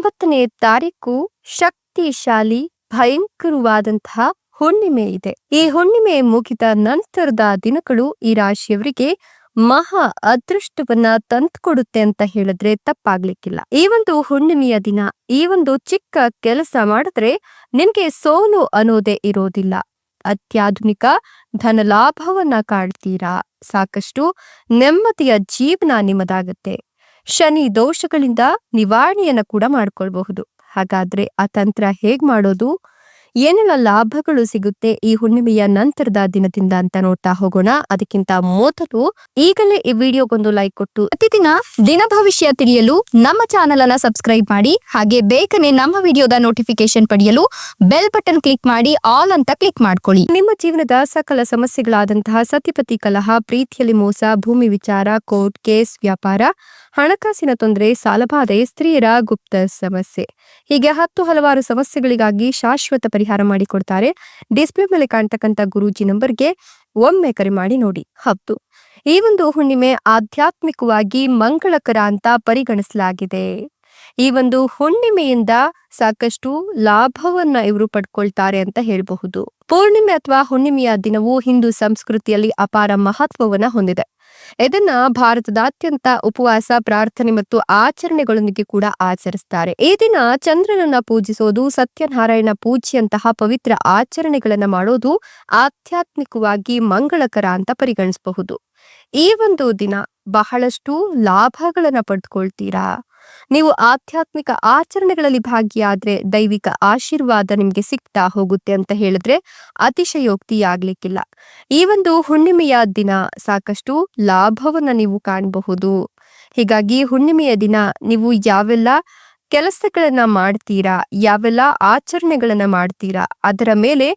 ಒಂಬತ್ತನೇ ತಾರೀಕು ಶಕ್ತಿಶಾಲಿ, ಭಯಂಕರವಾದಂತಹ ಹುಣ್ಣಿಮೆ ಇದೆ. ಈ ಹುಣ್ಣಿಮೆ ಮುಗಿದ ನಂತರದ ದಿನಗಳು ಈ ರಾಶಿಯವರಿಗೆ ಮಹಾ ಅದೃಷ್ಟವನ್ನ ತಂದ್ಕೊಡುತ್ತೆ ಅಂತ ಹೇಳಿದ್ರೆ ತಪ್ಪಾಗ್ಲಿಕ್ಕಿಲ್ಲ. ಈ ಒಂದು ಹುಣ್ಣಿಮೆಯ ದಿನ, ಈ ಒಂದು ಚಿಕ್ಕ ಕೆಲಸ ಮಾಡಿದ್ರೆ ನಿಮ್ಗೆ ಸೋಲು ಅನ್ನೋದೇ ಇರೋದಿಲ್ಲ. ಅತ್ಯಾಧುನಿಕ ಧನಲಾಭವನ್ನ ಕಾಡ್ತೀರಾ ಸಾಕಷ್ಟು ನೆಮ್ಮದಿಯ ಜೀವನ ನಿಮ್ಮದಾಗತ್ತೆ. ಶನಿ ದೋಷಗಳಿಂದ ನಿವಾರಣೆಯನ್ನು ಕೂಡ ಮಾಡ್ಕೊಳ್ಬಹುದು. ಹಾಗಾದ್ರೆ ಆ ತಂತ್ರ ಹೇಗ್ ಮಾಡೋದು? ಏನೆಲ್ಲ ಲಾಭಗಳು ಸಿಗುತ್ತೆ ಈ ಹುಣ್ಣಿಮೆಯ ನಂತರದ ದಿನದಿಂದ ಅಂತ ನೋಡ್ತಾ ಹೋಗೋಣ. ಅದಕ್ಕಿಂತ ಮೊದಲು ಈಗಲೇ ಈ ವಿಡಿಯೋಗೊಂದು ಲೈಕ್ ಕೊಟ್ಟು ಪ್ರತಿದಿನ ದಿನ ಭವಿಷ್ಯ ತಿಳಿಯಲು ನಮ್ಮ ಚಾನೆಲ್ ಅನ್ನ ಸಬ್ಸ್ಕ್ರೈಬ್ ಮಾಡಿ, ಹಾಗೆ ಬೇಗನೆ ನಮ್ಮ ವಿಡಿಯೋದ ನೋಟಿಫಿಕೇಶನ್ ಪಡೆಯಲು ಬೆಲ್ ಬಟನ್ ಕ್ಲಿಕ್ ಮಾಡಿ ಆಲ್ ಅಂತ ಕ್ಲಿಕ್ ಮಾಡ್ಕೊಳ್ಳಿ. ನಿಮ್ಮ ಜೀವನದ ಸಕಲ ಸಮಸ್ಯೆಗಳಾದಂತಹ ಸತಿಪತಿ ಕಲಹ, ಪ್ರೀತಿಯಲ್ಲಿ ಮೋಸ, ಭೂಮಿ ವಿಚಾರ ಕೋರ್ಟ್ ಕೇಸ್ ವ್ಯಾಪಾರ ಹಣಕಾಸಿನ ತೊಂದರೆ ಸಾಲಬಾಧೆ ಸ್ತ್ರೀಯರ ಗುಪ್ತ ಸಮಸ್ಯೆ. ಹೀಗೆ ಹತ್ತು ಹಲವಾರು ಸಮಸ್ಯೆಗಳಿಗಾಗಿ ಶಾಶ್ವತ ಪರಿಹಾರ ಮಾಡಿಕೊಡ್ತಾರೆ. ಡಿಸ್ಪ್ಲೇ ಮೇಲೆ ಕಾಣ್ತಕ್ಕಂಥ ಗುರೂಜಿ ನಂಬರ್ಗೆ ಒಮ್ಮೆ ಕರೆ ಮಾಡಿ ನೋಡಿ. ಹೌದು. ಈ ಒಂದು ಹುಣ್ಣಿಮೆ ಆಧ್ಯಾತ್ಮಿಕವಾಗಿ ಮಂಗಳಕರ ಅಂತ ಪರಿಗಣಿಸಲಾಗಿದೆ. ಈ ಒಂದು ಹುಣ್ಣಿಮೆಯಿಂದ ಸಾಕಷ್ಟು ಲಾಭವನ್ನ ಇವರು ಪಡ್ಕೊಳ್ತಾರೆ ಅಂತ ಹೇಳಬಹುದು. ಪೂರ್ಣಿಮೆ ಅಥವಾ ಹುಣ್ಣಿಮೆಯ ದಿನವು ಹಿಂದೂ ಸಂಸ್ಕೃತಿಯಲ್ಲಿ ಅಪಾರ ಮಹತ್ವವನ್ನ ಹೊಂದಿದೆ. ಇದನ್ನ ಭಾರತದಾದ್ಯಂತ ಉಪವಾಸ, ಪ್ರಾರ್ಥನೆ ಮತ್ತು ಆಚರಣೆಗಳೊಂದಿಗೆ ಕೂಡ ಆಚರಿಸ್ತಾರೆ. ಈ ದಿನ ಚಂದ್ರನನ್ನ ಪೂಜಿಸೋದು, ಸತ್ಯನಾರಾಯಣ ಪೂಜೆಯಂತಹ ಪವಿತ್ರ ಆಚರಣೆಗಳನ್ನ ಮಾಡೋದು ಆಧ್ಯಾತ್ಮಿಕವಾಗಿ ಮಂಗಳಕರ ಅಂತ ಪರಿಗಣಿಸಬಹುದು. ಈ ಒಂದು ದಿನ ಬಹಳಷ್ಟು ಲಾಭಗಳನ್ನ ಪಡೆದುಕೊಳ್ತೀರಾ ನೀವು ಆಧ್ಯಾತ್ಮಿಕ ಆಚರಣೆಗಳಲ್ಲಿ ಭಾಗಿಯಾದ್ರೆ ದೈವಿಕ ಆಶೀರ್ವಾದ ನಿಮ್ಗೆ ಸಿಗ್ತಾ ಹೋಗುತ್ತೆ ಅಂತ ಹೇಳಿದ್ರೆ ಅತಿಶಯೋಕ್ತಿ ಆಗ್ಲಿಕ್ಕಿಲ್ಲ ಈ ಒಂದು ಹುಣ್ಣಿಮೆಯ ದಿನ ಸಾಕಷ್ಟು ಲಾಭವನ್ನ ನೀವು ಕಾಣಬಹುದು. ಹೀಗಾಗಿ ಹುಣ್ಣಿಮೆಯ ದಿನ ನೀವು ಯಾವೆಲ್ಲ ಕೆಲಸಗಳನ್ನ ಮಾಡ್ತೀರಾ? ಯಾವೆಲ್ಲ ಆಚರಣೆಗಳನ್ನ ಮಾಡ್ತೀರಾ? ಅದರ ಮೇಲೆ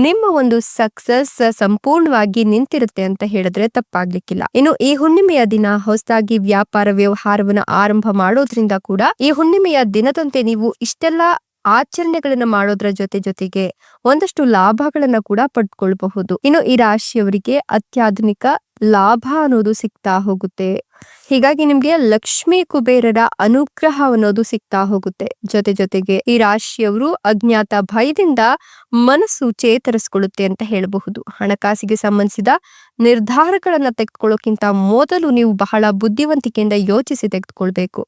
ನಿಮ್ಮ ಒಂದು ಸಕ್ಸಸ್ ಸಂಪೂರ್ಣವಾಗಿ ನಿಂತಿರುತ್ತೆ ಅಂತ ಹೇಳಿದ್ರೆ ತಪ್ಪಾಗ್ಲಿಕ್ಕಿಲ್ಲ. ಇನ್ನು ಈ ಹುಣ್ಣಿಮೆಯ ದಿನ ಹೊಸದಾಗಿ ವ್ಯಾಪಾರ ವ್ಯವಹಾರವನ್ನ ಆರಂಭ ಮಾಡೋದ್ರಿಂದ ಕೂಡ ಈ ಹುಣ್ಣಿಮೆಯ ದಿನದಂತೆ ನೀವು ಇಷ್ಟೆಲ್ಲ ಆಚರಣೆಗಳನ್ನ ಮಾಡೋದ್ರ ಜೊತೆ ಜೊತೆಗೆ ಒಂದಷ್ಟು ಲಾಭಗಳನ್ನ ಕೂಡ ಪಡ್ಕೊಳ್ಬಹುದು. ಇನ್ನು ಈ ರಾಶಿಯವರಿಗೆ ಅತ್ಯಾಧುನಿಕ ಲಾಭ ಅನ್ನೋದು ಸಿಗ್ತಾ ಹೋಗುತ್ತೆ. ಹೀಗಾಗಿ ನಿಮ್ಗೆ ಲಕ್ಷ್ಮೀ ಕುಬೇರರ ಅನುಗ್ರಹ ಅನ್ನೋದು ಸಿಗ್ತಾ ಹೋಗುತ್ತೆ. ಜೊತೆ ಜೊತೆಗೆ ಈ ರಾಶಿಯವರು ಅಜ್ಞಾತ ಭಯದಿಂದ ಮನಸ್ಸು ಚೇತರಿಸ್ಕೊಳ್ಳುತ್ತೆ ಅಂತ ಹೇಳಬಹುದು. ಹಣಕಾಸಿಗೆ ಸಂಬಂಧಿಸಿದ ನಿರ್ಧಾರಗಳನ್ನ ತೆಗೆದುಕೊಳ್ಳೋಕ್ಕಿಂತ ಮೊದಲು ನೀವು ಬಹಳ ಬುದ್ಧಿವಂತಿಕೆಯಿಂದ ಯೋಚಿಸಿ ತೆಗೆದುಕೊಳ್ಬೇಕು.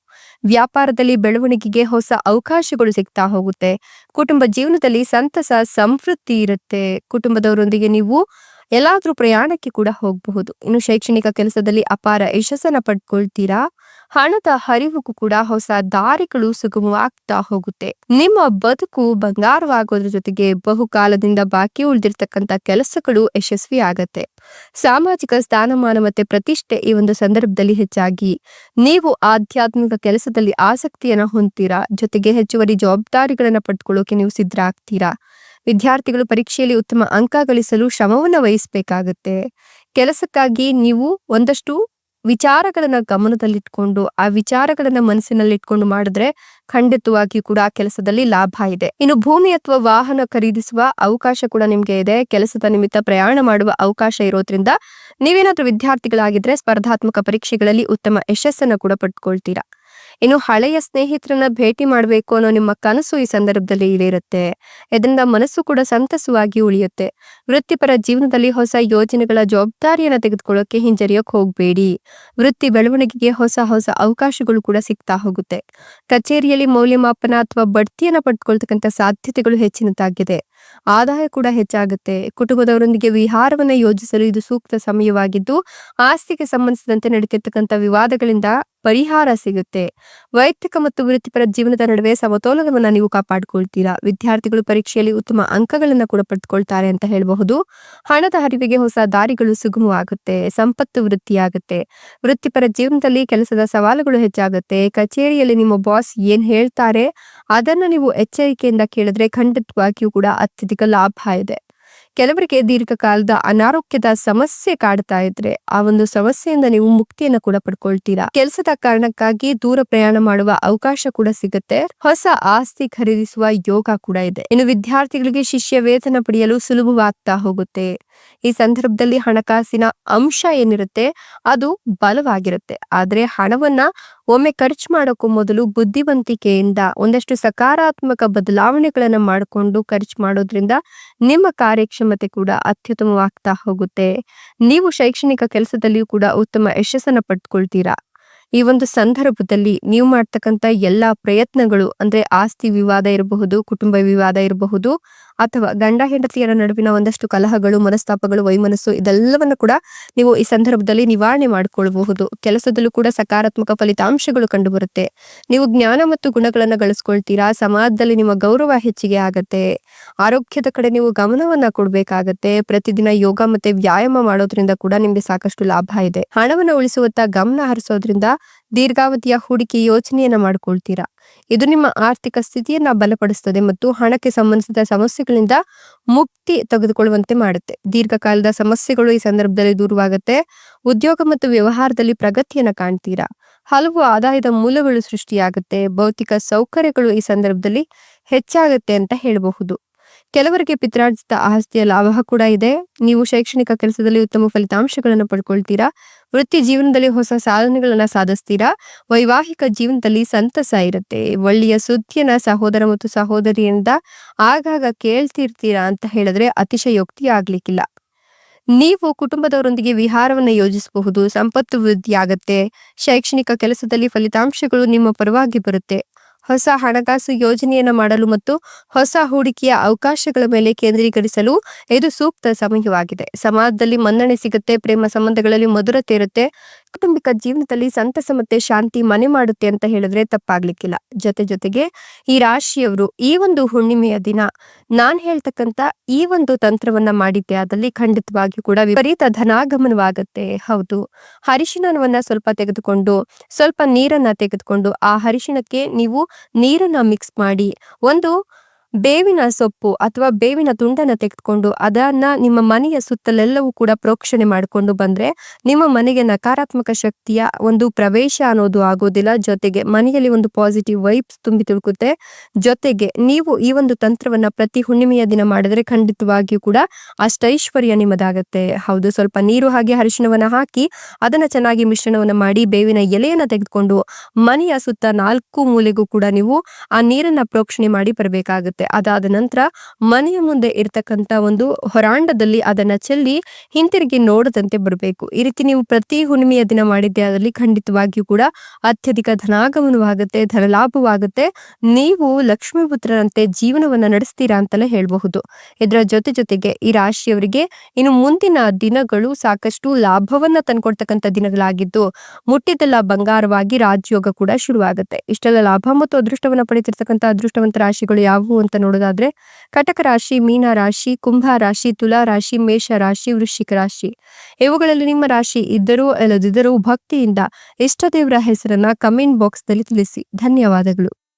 ವ್ಯಾಪಾರದಲ್ಲಿ ಬೆಳವಣಿಗೆಗೆ ಹೊಸ ಅವಕಾಶಗಳು ಸಿಗ್ತಾ ಹೋಗುತ್ತೆ. ಕುಟುಂಬ ಜೀವನದಲ್ಲಿ ಸಂತಸ ಸಮೃದ್ಧಿ ಇರುತ್ತೆ. ಕುಟುಂಬದವರೊಂದಿಗೆ ನೀವು ಎಲ್ಲಾದ್ರೂ ಪ್ರಯಾಣಕ್ಕೆ ಕೂಡ ಹೋಗಬಹುದು. ಇನ್ನು ಶೈಕ್ಷಣಿಕ ಕೆಲಸದಲ್ಲಿ ಅಪಾರ ಯಶಸ್ಸನ್ನ ಪಡ್ಕೊಳ್ತೀರಾ? ಹಣದ ಹರಿವುಗೂ ಕೂಡ ಹೊಸ ದಾರಿಗಳು ಸುಗಮವಾಗ್ತಾ ಹೋಗುತ್ತೆ. ನಿಮ್ಮ ಬದುಕು ಬಂಗಾರವಾಗೋದ್ರ ಜೊತೆಗೆ ಬಹುಕಾಲದಿಂದ ಬಾಕಿ ಉಳಿದಿರ್ತಕ್ಕಂಥ ಕೆಲಸಗಳು ಯಶಸ್ವಿ ಆಗತ್ತೆ. ಸಾಮಾಜಿಕ ಸ್ಥಾನಮಾನ ಮತ್ತೆ ಪ್ರತಿಷ್ಠೆ ಈ ಒಂದು ಸಂದರ್ಭದಲ್ಲಿ ಹೆಚ್ಚಾಗಿ ನೀವು ಆಧ್ಯಾತ್ಮಿಕ ಕೆಲಸದಲ್ಲಿ ಆಸಕ್ತಿಯನ್ನ ಹೊಂದ್ತೀರಾ? ಜೊತೆಗೆ ಹೆಚ್ಚುವರಿ ಜವಾಬ್ದಾರಿಗಳನ್ನ ಪಡ್ಕೊಳ್ಳೋಕೆ ನೀವು ಸಿದ್ಧರಾಗ್ತೀರಾ? ವಿದ್ಯಾರ್ಥಿಗಳು ಪರೀಕ್ಷೆಯಲ್ಲಿ ಉತ್ತಮ ಅಂಕ ಗಳಿಸಲು ಶ್ರಮವನ್ನು ವಹಿಸಬೇಕಾಗುತ್ತೆ. ಕೆಲಸಕ್ಕಾಗಿ ನೀವು ಒಂದಷ್ಟು ವಿಚಾರಗಳನ್ನ ಗಮನದಲ್ಲಿಟ್ಕೊಂಡು, ಆ ವಿಚಾರಗಳನ್ನ ಮನಸ್ಸಿನಲ್ಲಿಟ್ಕೊಂಡು ಮಾಡಿದ್ರೆ ಖಂಡಿತವಾಗಿ ಕೂಡ ಆ ಕೆಲಸದಲ್ಲಿ ಲಾಭ ಇದೆ. ಇನ್ನು ಭೂಮಿ ಅಥವಾ ವಾಹನ ಖರೀದಿಸುವ ಅವಕಾಶ ಕೂಡ ನಿಮ್ಗೆ ಇದೆ. ಕೆಲಸದ ನಿಮಿತ್ತ ಪ್ರಯಾಣ ಮಾಡುವ ಅವಕಾಶ ಇರೋದ್ರಿಂದ ನೀವೇನಾದ್ರೂ ವಿದ್ಯಾರ್ಥಿಗಳಾಗಿದ್ರೆ ಸ್ಪರ್ಧಾತ್ಮಕ ಪರೀಕ್ಷೆಗಳಲ್ಲಿ ಉತ್ತಮ ಯಶಸ್ಸನ್ನು ಕೂಡ ಪಡ್ಕೊಳ್ತೀರಾ. ಇನ್ನು ಹಳೆಯ ಸ್ನೇಹಿತರನ್ನ ಭೇಟಿ ಮಾಡಬೇಕು ಅನ್ನೋ ನಿಮ್ಮ ಕನಸು ಈ ಸಂದರ್ಭದಲ್ಲಿ ಈಡೇರುತ್ತೆ. ಇದರಿಂದ ಮನಸ್ಸು ಕೂಡ ಸಂತಸವಾಗಿ ಉಳಿಯುತ್ತೆ. ವೃತ್ತಿಪರ ಜೀವನದಲ್ಲಿ ಹೊಸ ಯೋಜನೆಗಳ ಜವಾಬ್ದಾರಿಯನ್ನ ತೆಗೆದುಕೊಳ್ಳೋಕೆ ಹಿಂಜರಿಯೋಕ್ ಹೋಗ್ಬೇಡಿ. ವೃತ್ತಿ ಬೆಳವಣಿಗೆಗೆ ಹೊಸ ಹೊಸ ಅವಕಾಶಗಳು ಕೂಡ ಸಿಗ್ತಾ ಹೋಗುತ್ತೆ. ಕಚೇರಿಯಲ್ಲಿ ಮೌಲ್ಯಮಾಪನ ಅಥವಾ ಬಡ್ತಿಯನ್ನ ಪಡ್ಕೊಳ್ತಕ್ಕಂಥ ಸಾಧ್ಯತೆಗಳು ಹೆಚ್ಚಿನದಾಗಿದೆ ಆದಾಯ ಕೂಡ ಹೆಚ್ಚಾಗುತ್ತೆ. ಕುಟುಂಬದವರೊಂದಿಗೆ ವಿಹಾರವನ್ನ ಯೋಜಿಸಲು ಇದು ಸೂಕ್ತ ಸಮಯವಾಗಿದ್ದು, ಆಸ್ತಿಗೆ ಸಂಬಂಧಿಸಿದಂತೆ ನಡೀತಿರ್ತಕ್ಕಂಥ ವಿವಾದಗಳಿಂದ ಪರಿಹಾರ ಸಿಗುತ್ತೆ. ವೈಯಕ್ತಿಕ ಮತ್ತು ವೃತ್ತಿಪರ ಜೀವನದ ನಡುವೆ ಸಮತೋಲನವನ್ನ ನೀವು ಕಾಪಾಡಿಕೊಳ್ತೀರಾ? ವಿದ್ಯಾರ್ಥಿಗಳು ಪರೀಕ್ಷೆಯಲ್ಲಿ ಉತ್ತಮ ಅಂಕಗಳನ್ನ ಕೂಡ ಪಡೆದುಕೊಳ್ತಾರೆ ಅಂತ ಹೇಳಬಹುದು. ಹಣದ ಹರಿವಿಗೆ ಹೊಸ ದಾರಿಗಳು ಸುಗಮವಾಗುತ್ತೆ. ಸಂಪತ್ತು ವೃದ್ಧಿಯಾಗುತ್ತೆ ವೃತ್ತಿಪರ ಜೀವನದಲ್ಲಿ ಕೆಲಸದ ಸವಾಲುಗಳು ಹೆಚ್ಚಾಗುತ್ತೆ. ಕಚೇರಿಯಲ್ಲಿ ನಿಮ್ಮ ಬಾಸ್ ಏನ್ ಹೇಳ್ತಾರೆ? ಅದನ್ನ ನೀವು ಎಚ್ಚರಿಕೆಯಿಂದ ಕೇಳಿದ್ರೆ ಖಂಡಿತವಾಗಿಯೂ ಕೂಡ ಅತ್ಯಧಿಕ ಲಾಭ ಇದೆ. ಕೆಲವರಿಗೆ ದೀರ್ಘಕಾಲದ ಅನಾರೋಗ್ಯದ ಸಮಸ್ಯೆ ಕಾಡ್ತಾ ಇದ್ರೆ ಆ ಒಂದು ಸಮಸ್ಯೆಯಿಂದ ನೀವು ಮುಕ್ತಿಯನ್ನ ಕೂಡ ಪಡ್ಕೊಳ್ತೀರಾ. ಕೆಲಸದ ಕಾರಣಕ್ಕಾಗಿ ದೂರ ಪ್ರಯಾಣ ಮಾಡುವ ಅವಕಾಶ ಕೂಡ ಸಿಗುತ್ತೆ. ಹೊಸ ಆಸ್ತಿ ಖರೀದಿಸುವ ಯೋಗ ಕೂಡ ಇದೆ. ಇನ್ನು ವಿದ್ಯಾರ್ಥಿಗಳಿಗೆ ಶಿಷ್ಯ ವೇತನ ಪಡೆಯಲು ಸುಲಭವಾಗ್ತಾ ಹೋಗುತ್ತೆ. ಈ ಸಂದರ್ಭದಲ್ಲಿ ಹಣಕಾಸಿನ ಅಂಶ ಏನಿರುತ್ತೆ? ಅದು ಬಲವಾಗಿರುತ್ತೆ. ಆದ್ರೆ ಹಣವನ್ನ ಒಮ್ಮೆ ಖರ್ಚು ಮಾಡೋಕ್ಕೂ ಮೊದಲು ಬುದ್ಧಿವಂತಿಕೆಯಿಂದ, ಒಂದಷ್ಟು ಸಕಾರಾತ್ಮಕ ಬದಲಾವಣೆಗಳನ್ನ ಮಾಡಿಕೊಂಡು ಖರ್ಚು ಮಾಡೋದ್ರಿಂದ ನಿಮ್ಮ ಕಾರ್ಯಕ್ಷಮತೆ ಕೂಡ ಅತ್ಯುತ್ತಮವಾಗ್ತಾ ಹೋಗುತ್ತೆ. ನೀವು ಶೈಕ್ಷಣಿಕ ಕೆಲಸದಲ್ಲಿಯೂ ಕೂಡ ಉತ್ತಮ ಯಶಸ್ಸನ್ನ ಪಡ್ಕೊಳ್ತೀರಾ? ಈ ಒಂದು ಸಂದರ್ಭದಲ್ಲಿ ನೀವು ಮಾಡ್ತಕ್ಕಂಥ ಎಲ್ಲಾ ಪ್ರಯತ್ನಗಳು ಅಂದ್ರೆ ಆಸ್ತಿ ವಿವಾದ ಇರಬಹುದು, ಕುಟುಂಬ ವಿವಾದ ಇರಬಹುದು ಅಥವಾ ಗಂಡ ಹೆಂಡತಿಯರ ನಡುವಿನ ಒಂದಷ್ಟು ಕಲಹಗಳು, ಮನಸ್ತಾಪಗಳು, ವೈಮನಸ್ಸು ಇದೆಲ್ಲವನ್ನು ಕೂಡ ನೀವು ಈ ಸಂದರ್ಭದಲ್ಲಿ ನಿವಾರಣೆ ಮಾಡಿಕೊಳ್ಳಬಹುದು. ಕೆಲಸದಲ್ಲೂ ಕೂಡ ಸಕಾರಾತ್ಮಕ ಫಲಿತಾಂಶಗಳು ಕಂಡುಬರುತ್ತೆ. ನೀವು ಜ್ಞಾನ ಮತ್ತು ಗುಣಗಳನ್ನ ಗಳಿಸ್ಕೊಳ್ತೀರಾ? ಸಮಾಜದಲ್ಲಿ ನಿಮ್ಮ ಗೌರವ ಹೆಚ್ಚಿಗೆ ಆಗತ್ತೆ. ಆರೋಗ್ಯದ ಕಡೆ ನೀವು ಗಮನವನ್ನ ಕೊಡ್ಬೇಕಾಗತ್ತೆ. ಪ್ರತಿದಿನ ಯೋಗ ಮತ್ತೆ ವ್ಯಾಯಾಮ ಮಾಡೋದ್ರಿಂದ ಕೂಡ ನಿಮ್ಗೆ ಸಾಕಷ್ಟು ಲಾಭ ಇದೆ. ಹಣವನ್ನು ಉಳಿಸುವತ್ತ ಗಮನ ಹರಿಸೋದ್ರಿಂದ ದೀರ್ಘಾವಧಿಯ ಹೂಡಿಕೆ ಯೋಚನೆಯನ್ನ ಮಾಡ್ಕೊಳ್ತೀರಾ? ಇದು ನಿಮ್ಮ ಆರ್ಥಿಕ ಸ್ಥಿತಿಯನ್ನ ಬಲಪಡಿಸುತ್ತದೆ ಮತ್ತು ಹಣಕ್ಕೆ ಸಂಬಂಧಿಸಿದ ಸಮಸ್ಯೆಗಳಿಂದ ಮುಕ್ತಿ ತೆಗೆದುಕೊಳ್ಳುವಂತೆ ಮಾಡುತ್ತೆ. ದೀರ್ಘಕಾಲದ ಸಮಸ್ಯೆಗಳು ಈ ಸಂದರ್ಭದಲ್ಲಿ ದೂರವಾಗುತ್ತೆ. ಉದ್ಯೋಗ ಮತ್ತು ವ್ಯವಹಾರದಲ್ಲಿ ಪ್ರಗತಿಯನ್ನ ಕಾಣ್ತೀರಾ? ಹಲವು ಆದಾಯದ ಮೂಲಗಳು ಸೃಷ್ಟಿಯಾಗುತ್ತೆ. ಭೌತಿಕ ಸೌಕರ್ಯಗಳು ಈ ಸಂದರ್ಭದಲ್ಲಿ ಹೆಚ್ಚಾಗುತ್ತೆ ಅಂತ ಹೇಳಬಹುದು. ಕೆಲವರಿಗೆ ಪಿತ್ರಾರ್ಜಿತ ಆಸ್ತಿಯ ಲಾಭ ಕೂಡ ಇದೆ. ನೀವು ಶೈಕ್ಷಣಿಕ ಕೆಲಸದಲ್ಲಿ ಉತ್ತಮ ಫಲಿತಾಂಶಗಳನ್ನು ಪಡ್ಕೊಳ್ತೀರಾ? ವೃತ್ತಿ ಜೀವನದಲ್ಲಿ ಹೊಸ ಸಾಧನೆಗಳನ್ನ ಸಾಧಿಸ್ತೀರಾ? ವೈವಾಹಿಕ ಜೀವನದಲ್ಲಿ ಸಂತಸ ಇರುತ್ತೆ. ಒಳ್ಳೆಯ ಸುದ್ದಿಯನ್ನ ಸಹೋದರ ಮತ್ತು ಸಹೋದರಿಯಿಂದ ಆಗಾಗ ಕೇಳ್ತಿರ್ತೀರಾ ಅಂತ ಹೇಳಿದ್ರೆ ಅತಿಶಯೋಕ್ತಿ ಆಗ್ಲಿಕ್ಕಿಲ್ಲ. ನೀವು ಕುಟುಂಬದವರೊಂದಿಗೆ ವಿಹಾರವನ್ನ ಯೋಜಿಸಬಹುದು. ಸಂಪತ್ತು ವೃದ್ಧಿಯಾಗತ್ತೆ. ಶೈಕ್ಷಣಿಕ ಕೆಲಸದಲ್ಲಿ ಫಲಿತಾಂಶಗಳು ನಿಮ್ಮ ಪರವಾಗಿ ಬರುತ್ತೆ. ಹೊಸ ಹಣಕಾಸು ಯೋಜನೆಯನ್ನು ಮಾಡಲು ಮತ್ತು ಹೊಸ ಹೂಡಿಕೆಯ ಅವಕಾಶಗಳ ಮೇಲೆ ಕೇಂದ್ರೀಕರಿಸಲು ಇದು ಸೂಕ್ತ ಸಮಯವಾಗಿದೆ. ಸಮಾಜದಲ್ಲಿ ಮನ್ನಣೆ ಸಿಗುತ್ತೆ, ಪ್ರೇಮ ಸಂಬಂಧಗಳಲ್ಲಿ ಮಧುರತೆ ಇರುತ್ತೆ. ಕೌಟುಂಬಿಕ ಜೀವನದಲ್ಲಿ ಸಂತಸ ಮತ್ತೆ ಶಾಂತಿ ಮನೆ ಮಾಡುತ್ತೆ ಅಂತ ಹೇಳಿದ್ರೆ ತಪ್ಪಾಗ್ಲಿಕ್ಕಿಲ್ಲ. ಜೊತೆ ಜೊತೆಗೆ ಈ ರಾಶಿಯವರು ಈ ಒಂದು ಹುಣ್ಣಿಮೆಯ ದಿನ ನಾನ್ ಹೇಳ್ತಕ್ಕಂತ ಈ ಒಂದು ತಂತ್ರವನ್ನ ಮಾಡಿದ್ದೆ. ಅದಲ್ಲಿ ಖಂಡಿತವಾಗಿ ಕೂಡ ವಿಪರೀತ ಧನಾಗಮನವಾಗತ್ತೆ. ಹೌದು. ಹರಿಶಿಣವನ್ನ ಸ್ವಲ್ಪ ತೆಗೆದುಕೊಂಡು, ಸ್ವಲ್ಪ ನೀರನ್ನ ತೆಗೆದುಕೊಂಡು ಆ ಹರಿಶಿಣಕ್ಕೆ ನೀವು ನೀರನ್ನ ಮಿಕ್ಸ್ ಮಾಡಿ ಒಂದು ಬೇವಿನ ಸೊಪ್ಪು ಅಥವಾ ಬೇವಿನ ತುಂಡನ್ನ ತೆಗೆದುಕೊಂಡು ಅದನ್ನ ನಿಮ್ಮ ಮನೆಯ ಸುತ್ತಲೆಲ್ಲವೂ ಕೂಡ ಪ್ರೋಕ್ಷಣೆ ಮಾಡಿಕೊಂಡು ಬಂದ್ರೆ ನಿಮ್ಮ ಮನೆಗೆ ನಕಾರಾತ್ಮಕ ಶಕ್ತಿಯ ಒಂದು ಪ್ರವೇಶ ಅನ್ನೋದು ಆಗೋದಿಲ್ಲ. ಜೊತೆಗೆ ಮನೆಯಲ್ಲಿ ಒಂದು ಪಾಸಿಟಿವ್ ವೈಬ್ಸ್ ತುಂಬಿ ತುಳುಕುತ್ತೆ. ಜೊತೆಗೆ ನೀವು ಈ ಒಂದು ತಂತ್ರವನ್ನ ಪ್ರತಿ ಹುಣ್ಣಿಮೆಯ ದಿನ ಮಾಡಿದ್ರೆ ಖಂಡಿತವಾಗಿಯೂ ಕೂಡ ಅಷ್ಟೈಶ್ವರ್ಯ ನಿಮ್ಮದಾಗತ್ತೆ. ಹೌದು, ಸ್ವಲ್ಪ ನೀರು ಹಾಗೆ ಅರಿಶಿಣವನ್ನ ಹಾಕಿ ಅದನ್ನ ಚೆನ್ನಾಗಿ ಮಿಶ್ರಣವನ್ನ ಮಾಡಿ ಬೇವಿನ ಎಲೆಯನ್ನ ತೆಗೆದುಕೊಂಡು ಮನೆಯ ಸುತ್ತ ನಾಲ್ಕು ಮೂಲೆಗೂ ಕೂಡ ನೀವು ಆ ನೀರನ್ನ ಪ್ರೋಕ್ಷಣೆ ಮಾಡಿ ಬರಬೇಕಾಗುತ್ತೆ. ಅದಾದ ನಂತರ ಮನೆಯ ಮುಂದೆ ಇರತಕ್ಕಂತ ಒಂದು ಹೊರಾಂಡದಲ್ಲಿ ಅದನ್ನ ಚೆಲ್ಲಿ ಹಿಂತಿರುಗಿ ನೋಡದಂತೆ ಬರಬೇಕು. ಈ ರೀತಿ ನೀವು ಪ್ರತಿ ಹುಣ್ಣಿಮೆಯ ದಿನ ಮಾಡಿದ್ದೆ ಅದರಲ್ಲಿ ಖಂಡಿತವಾಗಿಯೂ ಕೂಡ ಅತ್ಯಧಿಕ ಧನಾಗಮನವಾಗುತ್ತೆ, ಧನಲಾಭವಾಗುತ್ತೆ. ನೀವು ಲಕ್ಷ್ಮೀ ಪುತ್ರರಂತೆ ಜೀವನವನ್ನ ನಡೆಸ್ತೀರಾ ಅಂತಲೇ ಹೇಳಬಹುದು. ಇದರ ಜೊತೆ ಜೊತೆಗೆ ಈ ರಾಶಿಯವರಿಗೆ ಇನ್ನು ಮುಂದಿನ ದಿನಗಳು ಸಾಕಷ್ಟು ಲಾಭವನ್ನ ತಂದ್ಕೊಡ್ತಕ್ಕಂಥ ದಿನಗಳಾಗಿದ್ದು ಮುಟ್ಟಿದ್ದೆಲ್ಲ ಬಂಗಾರವಾಗಿ ರಾಜ್ಯೋಗ ಕೂಡ ಶುರುವಾಗುತ್ತೆ. ಇಷ್ಟೆಲ್ಲ ಲಾಭ ಮತ್ತು ಅದೃಷ್ಟವನ್ನ ಪಡೆಯುತ್ತಿರ್ತಕ್ಕಂಥ ಅದೃಷ್ಟವಂತ ರಾಶಿಗಳು ಯಾವುವು ಅಂತ ನೋಡೋದಾದ್ರೆ, ಕಟಕ ರಾಶಿ, ಮೀನ ರಾಶಿ, ಕುಂಭ ರಾಶಿ, ತುಲಾ ರಾಶಿ, ಮೇಷ ರಾಶಿ, ವೃಶ್ಚಿಕ ರಾಶಿ. ಇವುಗಳಲ್ಲಿ ನಿಮ್ಮ ರಾಶಿ ಇದ್ದರೂ ಇಲ್ಲದಿದ್ದರೂ ಭಕ್ತಿಯಿಂದ ಇಷ್ಟ ದೇವರ ಹೆಸರನ್ನ ಕಮೆಂಟ್ ಬಾಕ್ಸ್ನಲ್ಲಿ ತಿಳಿಸಿ. ಧನ್ಯವಾದಗಳು.